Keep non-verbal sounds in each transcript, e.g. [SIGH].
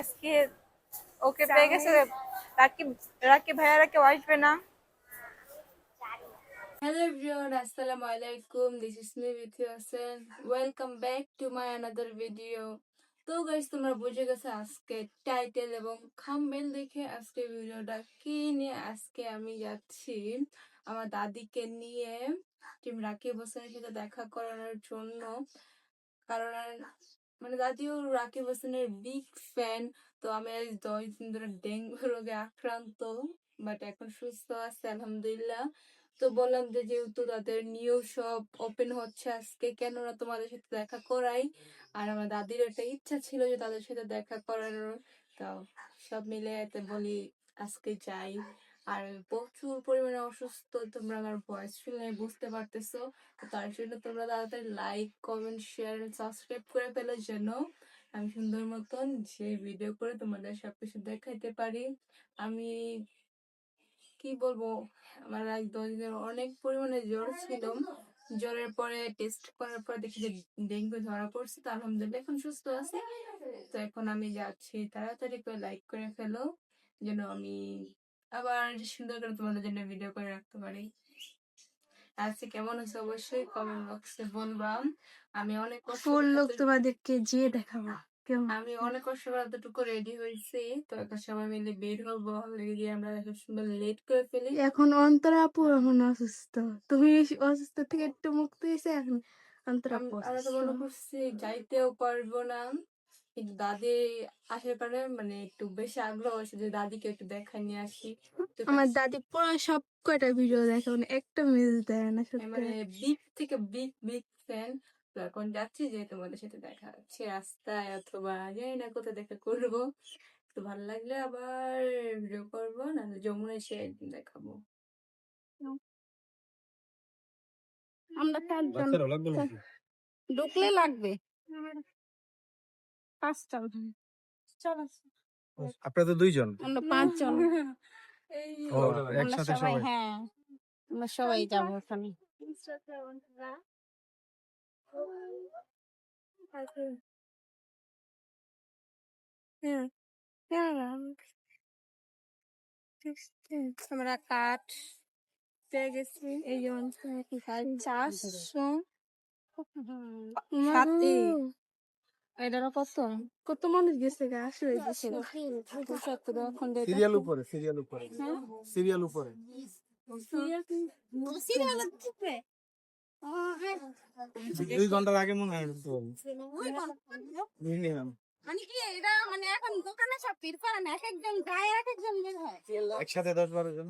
আজকে ওকে পেয়ে গেছে রাকিব রাকিব ভাইয়ারা কেউ আসবে না Hello everyone, Assalamu alaikum. This is me with you, Hassan. Welcome back to my another video. তো গাইস তোমরা বুঝে গেছো আজকে টাইটেল এবং থাম্বনেল দেখে আজকে ভিডিওটা কি নিয়ে আজকে আমি যাচ্ছি আমার দাদিকে নিয়ে টিম রাকিব হোসেনের সাথে দেখা করানোর জন্য। কারণ মানে দাদিও রাকিব হোসেনের বিগ ফ্যান তো আমি আজ দশ দিন ধরে ডেঙ্গু রোগে আক্রান্ত বাট এখন সুস্থ আছে, আলহামদুলিল্লাহ। তো বললাম যে, যেহেতু তাদের নিউ শপ ওপেন হচ্ছে আজকে, কেন না তোমাদের সাথে দেখা করাই? আর আমার দাদির একটা ইচ্ছা ছিল যে তাদের সাথে দেখা করানোর, তো সব মিলে এতে বলি আজকে যাই। আর প্রচুর পরিমাণে অসুস্থ তোমরা আমার ভয়েস শুনে বুঝতে পারতেছো। তার জন্য তোমরা তাড়াতাড়ি লাইক কমেন্ট শেয়ার সাবস্ক্রাইব করে ফেলো যেন আমি সুন্দর মতন যে ভিডিও করে তোমাদের সবকিছু দেখাইতে পারি। আমি কি বলব, আমার এক দশ দিনের অনেক পরিমাণে জ্বর ছিল। জ্বরের পরে টেস্ট করার পর দেখি যে ডেঙ্গু ধরা পড়ছে, তো আলহামদুলিল্লাহ এখন সুস্থ আছে। তো এখন আমি যাচ্ছি, তাড়াতাড়ি করে লাইক করে ফেলো। যেন আমি আবার সুন্দর করে তোমাদের জন্য ভিডিও করে রাখতে পারি। আজকে কেমন হচ্ছে অবশ্যই কমেন্ট বক্সে বলবা। আমি অনেক ফুল লোক তোমাদেরকে যেয়ে দেখাবো। আমি অনেক কষ্ট করে এতটুকু রেডি হয়েছি। তো এখন সবাই মিলে বের হব। লেগে গিয়ে আমরা এখন সুন্দর লেট করে ফেলি। এখন অন্তরা আপু এখন অসুস্থ। তুমি অসুস্থ থেকে একটু মুক্ত হয়েছে এখন অন্তরা আপু আমরা তো। মনে করছি যাইতেও পারব না। কিন্তু দাদি আসার পরে মানে একটু বেশি আগ্রহ আছে যে দাদিকে একটু দেখাই নিয়ে আসি। আমার দাদি পুরো সব কয়টা ভিডিও দেখে মানে একটা মিস দেয় না সত্যি মানে বিগ থেকে বিগ বিগ ফ্যান এখন যাচ্ছি যে তোমাদের সাথে দেখা হচ্ছে রাস্তায় অথবা জানি না কোথায় দেখা করব। তো ভালো লাগলে আবার ভিডিও করব না যমুনা এসে একদিন দেখাবো। আমরা ঢুকলে লাগবে। পাঁচটা চল আপনারা তো দুইজন? আমরা পাঁচজন। একসাথে সবাই? সবাই হ্যাঁ। আমরা সবাই যাব ওখানে। হ্যাঁ হ্যাঁ [LAUGHS] আমরা কাঠ পেয়ে গেছি। এই যেমন চারশো। এটারও কত কত মানুষ গেছে গা আসলে এখন সিরিয়াল উপরে সিরিয়াল উপরে সিরিয়াল উপরে দুই ঘণ্টার আগে মনে হয় তো মিনিমাম এটা এখন দোকানে সব ভিড় করে না এক একজন গায়ে এক একজন একসাথে দশ বারো জন।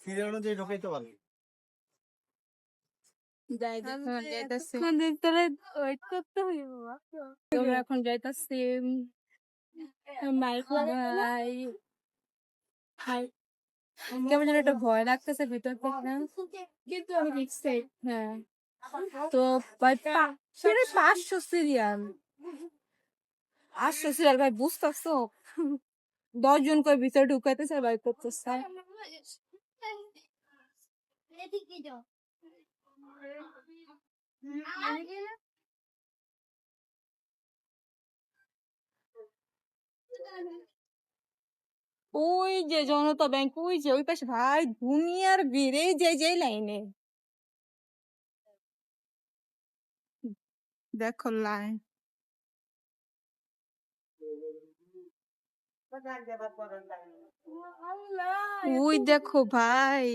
সিরিয়াল অনুযায়ী ঢোকাইতে পারবে। যাই দেখুন যাইতাছি ভিতরে ওয়েট করতে হইব তোমরা এখন যাইতাছি মাইক ভাই হাই কেমন যেন একটা ভয় লাগতেছে ভিতর থেকে কিন্তু আমি এক্সাইট হ্যাঁ তো সেটা পাঁচশো সিরিয়াল পাঁচশো সিরিয়াল ভাই বুঝতেছো দশ জন করে ভিতরে ঢুকাইতেছে ভাই করতেছে ওই যে জনতা ব্যাংক ওই যে ওই পাশে ভাই দুনিয়ার ভিড়ে যে যে লাইনে। দেখো লাইন। ওই দেখো ভাই।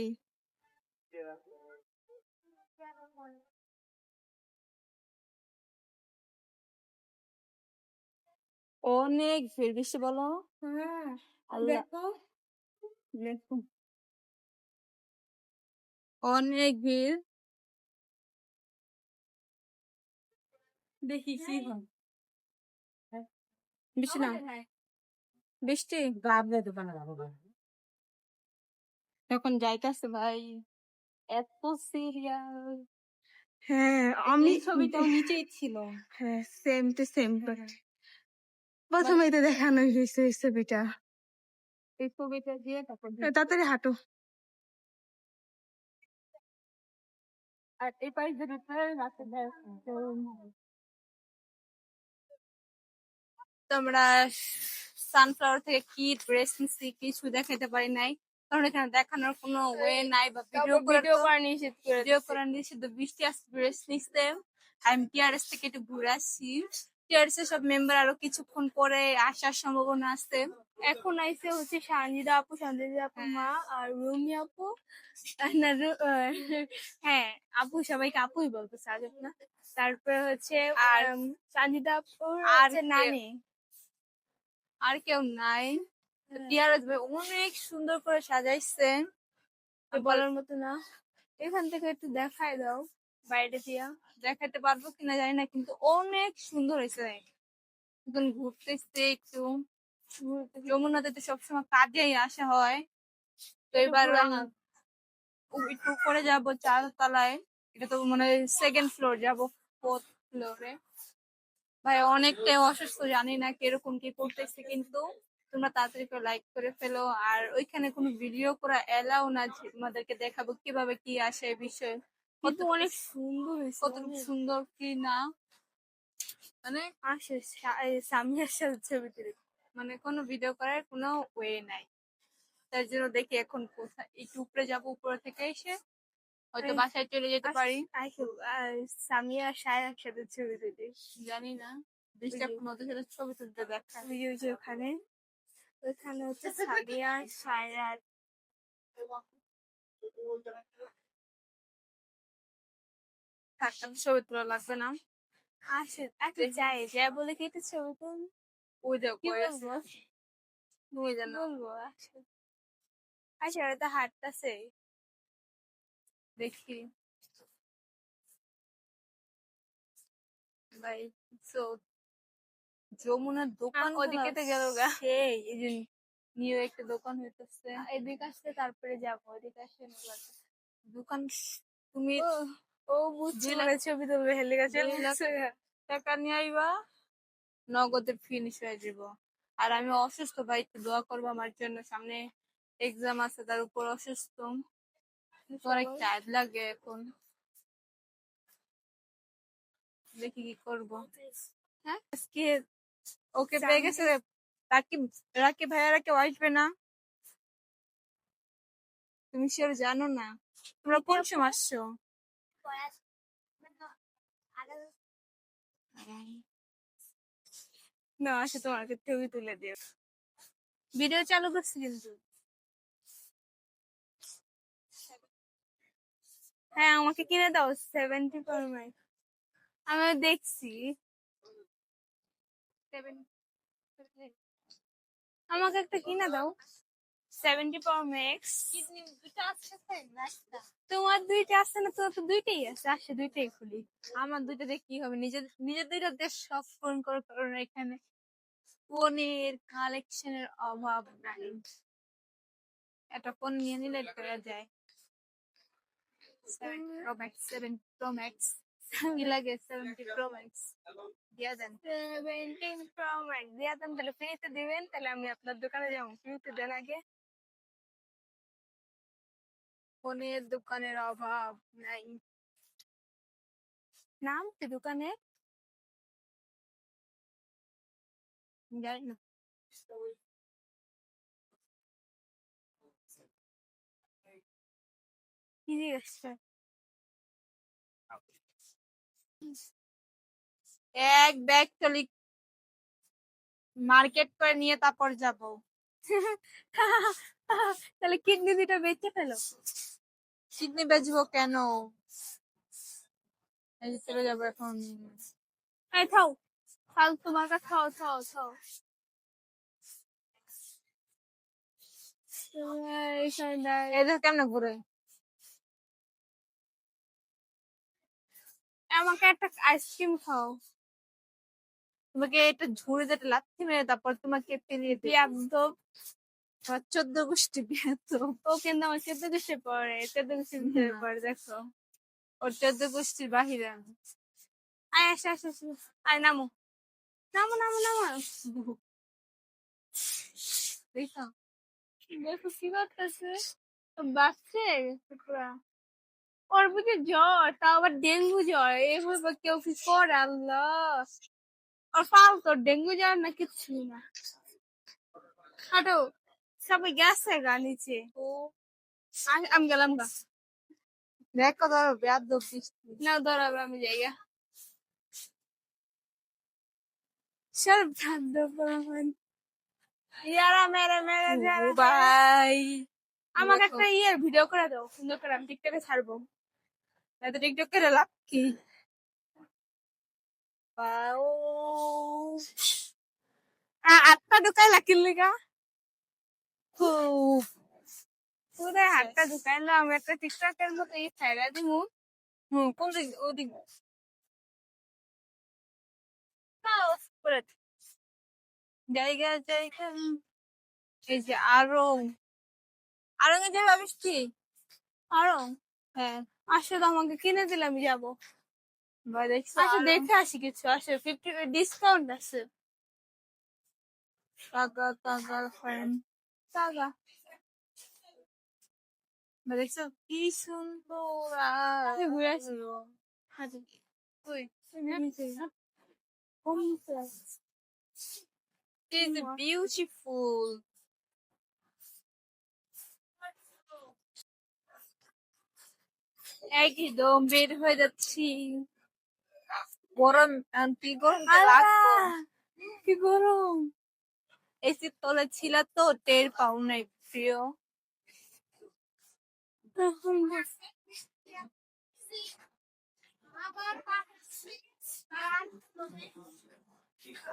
অনেক ভিড় বেশি বলো। অনেক ভিড়। দেখি কি হয়। বৃষ্টি না বৃষ্টি? এখন যাইতাছে ভাই। এত সিরিয়াল। হ্যাঁ আমি ছবিটাও নিচেই ছিল। হ্যাঁ সেম টু সেম প্রথমে তো দেখানো হয়েছে এই ছবিটা। এই ছবিটা দিয়ে তারপর তাড়াতাড়ি হাঁটো। আর এই পাশ দিয়ে তোমরা সানফ্লাওয়ার থেকে কি ড্রেস নিচ্ছি কিছু দেখাতে পারি নাই। কারণ এখানে দেখানোর কোনো ওয়ে নাই বা ভিডিও ভিডিও করে নিষেধ করে ভিডিও করার নিয়ে শুধু বৃষ্টি আসছে। ড্রেস নিচ্ছে আমি টিআরএস থেকে একটু ঘুরে আসছি। টিআরএস এর সব মেম্বার আরও কিছুক্ষণ পরে আসার সম্ভাবনা আছে। এখন আইসে হচ্ছে সানজিদা আপু সঞ্জিদা আপু মা আর রুমি আপু। হ্যাঁ আপু সবাইকে আপুই বলতো সাজব না? তারপরে হচ্ছে আর সানজিদা আপু আর? নানি। আর কেউ নাই। টিআরএস ভাই অনেক সুন্দর করে সাজাইছে বলার মতো না। এখান থেকে একটু দেখাই দাও বাইরে দিয়া। দেখাতে পারব কিনা জানি না কিন্তু অনেক সুন্দর হয়েছে এখন ঘুরতেছে একটু। যমুনাতে তো সবসময় কাজেই আসা হয়। তো এবার একটু উপরে যাব চার তলায় এটা তো মানে সেকেন্ড ফ্লোর যাব ফোর্থ ফ্লোরে ভাই অনেকটাই অসুস্থ জানি না কীরকম কি করতেছে কিন্তু তোমরা তাড়াতাড়ি করে লাইক করে ফেলো। আর ওইখানে কোনো ভিডিও করা এলাও না তোমাদেরকে দেখাবো কীভাবে কি আসে এই বিষয়ে। কিন্তু অনেক সুন্দর কত সুন্দর কি না? মানে আসে সামনের সাথে ছবি তুলে। মানে কোনো ভিডিও করার কোনো ওয়ে নাই। তার জন্য দেখি এখন কোথায় একটু উপরে যাব উপরে থেকে এসে হয়তো বাসায় চলে যেতে পারি। সামিয়া সায় একসাথে ছবি তুলি। জানি না বৃষ্টি নদীর সাথে ছবি তুলতে দেখা। ওখানে ওখানে হচ্ছে সামিয়া সায়রা থাক ছবি তোলা লাগবে না। আসে একটা যাই যা বলে কি একটা ছবি তুল ওই দেখো ওই জানো বলব? আচ্ছা আচ্ছা ওরা তো হাঁটতাছে। দেখি। ভাই so যমুনার দোকান ওদিকে তো গেল গা। সেই এই যে নিউ একটা দোকান হইতেছে। এদিকে আসলে তারপরে যাব ওদিকে আসলে দোকান তুমি ও বুঝছি বলে ছবি তুলবে হেলে গেছে টাকা নিয়ে আইবা নগদের ফিনিশ হয়ে যাব। আর আমি অসুস্থ ভাই একটু দোয়া করব আমার জন্য। সামনে এক্সাম আছে তার উপর অসুস্থ। অনেক টায়ার্ড লাগে এখন। দেখি কি করব। হ্যাঁ আজকে ওকে পেয়ে গেছে রাকি রাকি ভাইয়ারা কেউ আসবে না তুমি শিওর জানো না তোমরা কোন সময় আসছো না আসে তোমাকে ছবি তুলে দিও ভিডিও চালু করছি কিন্তু হ্যাঁ আমাকে কিনে দাও সেভেন্টি পারমেন্ট আমি দেখছি আমাকে একটা কিনে দাও। সেভেন্টি পাওয়ার ম্যাক্স তোমার দুইটা আছে না? তোমার তো দুইটাই আছে। আসে, দুইটাই খুলি। আমার দুইটা দিয়ে কি হবে? নিজের নিজের দুইটা দিয়ে সব পূরণ করার কারণে এখানে। ফোনের কালেকশনের অভাব নাই। একটা ফোন নিয়ে নিলে করা যায়। Seven pro max seven pro max pro max দিয়া দেন সেভেন্টিন প্রো ম্যাক্স দিয়া দেন তাহলে ফ্রিতে দিবেন তাহলে আমি আপনার দোকানে যাব ফ্রিতে দেন আগে ফোনের দোকানের অভাব নাই নাম কি দোকানে জানি না কি জিজ্ঞেস এক ব্যাগ টলি মার্কেট করে নিয়ে তারপর যাব। তাহলে কিডনি দুটা বেঁচে ফেলো? কিডনি বেচবো কেন? চলে যাব এখন। এই থাও, ফালতু মার্কা খাও খাও এইখানে দাঁড়ায়- এই দেখো ঘুরে? আমাকে একটা আইসক্রিম খাও। তোমাকে এটা ঝুড়ে যেটা লাথি মেরে তারপর তোমাকে পেরিয়ে দিই চোদ্দ গোষ্ঠী তো ও কিন্তু আমার চোদ্দ গোষ্ঠী পরে চোদ্দ গোষ্ঠীর ভিতরে পরে দেখো। ওর চোদ্দ গোষ্ঠীর বাহিরে আমি। আয় আসে আসো আসো। আয় নামো। নামো নামো নামো। দেখো। দেখো কি করতেছে? বাচ্চে পুরা। ওর বুঝে জ্বর তাও আবার ডেঙ্গু জ্বর এভাবে কেউ কি করে আল্লাহ ওর পাল তোর ডেঙ্গু জ্বর না কিচ্ছু না হাঁটো সবাই গেছে গা নিচে আমি গেলাম গা দেখ কত ব্যাদ দোষিস না ধরাবে আমি যাইয়া সব ধাদ্য প্রমাণ ইয়ারা মেরে মেরে যারা ভাই আমাকে একটা ইয়ের ভিডিও করে দাও সুন্দর করে আমি টিকটকে ছাড়বো এত টিকটক করে লাভ কি আটটা ঢুকাই লাকির লিগা খুব পুরো হাতটা ঢুকাইলো আমি একটা টিকটকের মতো এই ছাইড়া দিমু হুম কোন দিক ওদিক করে জায়গা জায়গা এই যে আরও আরও যে ভাবিস কি আরও হ্যাঁ আসলে আমাকে কিনে দিলে আমি যাব। আচ্ছা? দেখে আসি কিছু। আসে ফিফটি ডিসকাউন্ট আছে। টাকা টাকা ফ্রেন্ড টাকা। দেখছ? কি সুন্দর ঘুরে আসি। beautiful একদম বের হয়ে যাচ্ছি। গরম আন্টি গরম কি গরম? এসির তলে ছিল তো টের পাও নাই প্রিয়।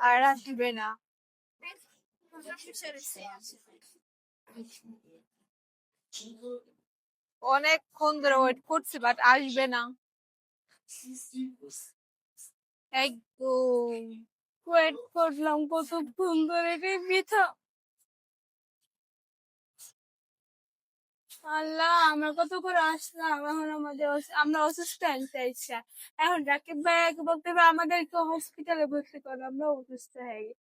আর আসবে না। অনেকক্ষণ ধরে ওয়েট করছি বাট আসবে না। একদম। ওয়েট করলাম কতক্ষণ ধরে রে বৃথা আল্লাহ আমরা কত করে আসলাম? এখন আমাদের আমরা অসুস্থ চাইছি এখন রাকিব ভাই বলতে হবে আমাদেরকে হসপিটালে ভর্তি করো। আমরা অসুস্থ হয়ে গেছি।